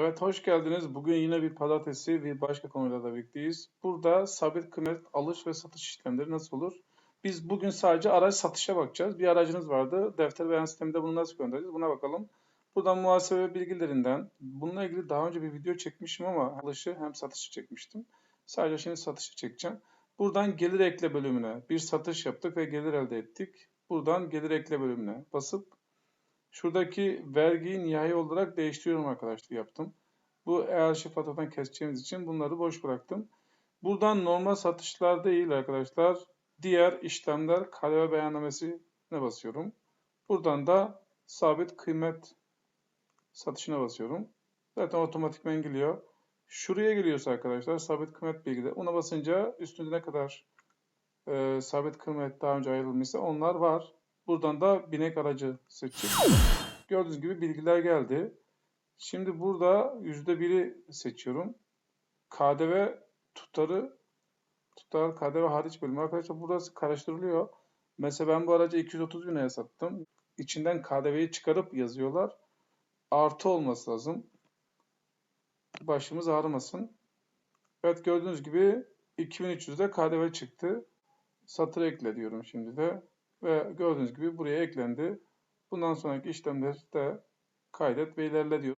Evet, hoş geldiniz. Bugün yine bir pazartesi bir başka konuyla da birlikteyiz. Burada sabit kıymet alış ve satış işlemleri nasıl olur? Biz bugün sadece araç satışa bakacağız. Bir aracınız vardı. Defter beyan sisteminde bunu nasıl göndereceğiz? Buna bakalım. Buradan muhasebe bilgilerinden. Bununla ilgili daha önce bir video çekmişim ama alışı hem satışı çekmiştim. Sadece şimdi satışı çekeceğim. Buradan gelir ekle bölümüne bir satış yaptık ve gelir elde ettik. Buradan gelir ekle bölümüne basıp Şuradaki vergiyi nihai olarak değiştiriyorum arkadaşlar yaptım. Bu e-arşiv faturadan keseceğimiz için bunları boş bıraktım. Buradan normal satışlar değil arkadaşlar. Diğer işlemler KDV beyannamesine basıyorum. Buradan da sabit kıymet satışına basıyorum. Zaten otomatikmen geliyor. Şuraya geliyorsa arkadaşlar sabit kıymet bilgileri. Ona basınca üstünde ne kadar e, sabit kıymet daha önce ayrılmışsa onlar var. Buradan da binek aracı seçip gördüğünüz gibi bilgiler geldi. Şimdi burada %1'i seçiyorum. KDV tutarı tutar KDV hariç bölümü. Arkadaşlar burası karıştırılıyor. Mesela ben bu aracı 230 bine sattım. İçinden KDV'yi çıkarıp yazıyorlar. Artı olması lazım. Başımız ağrımasın. Evet gördüğünüz gibi 2300'de KDV çıktı. Satır ekle diyorum şimdi de. Ve gördüğünüz gibi buraya eklendi. Bundan sonraki işlemleri de kaydet ve ilerle diyor.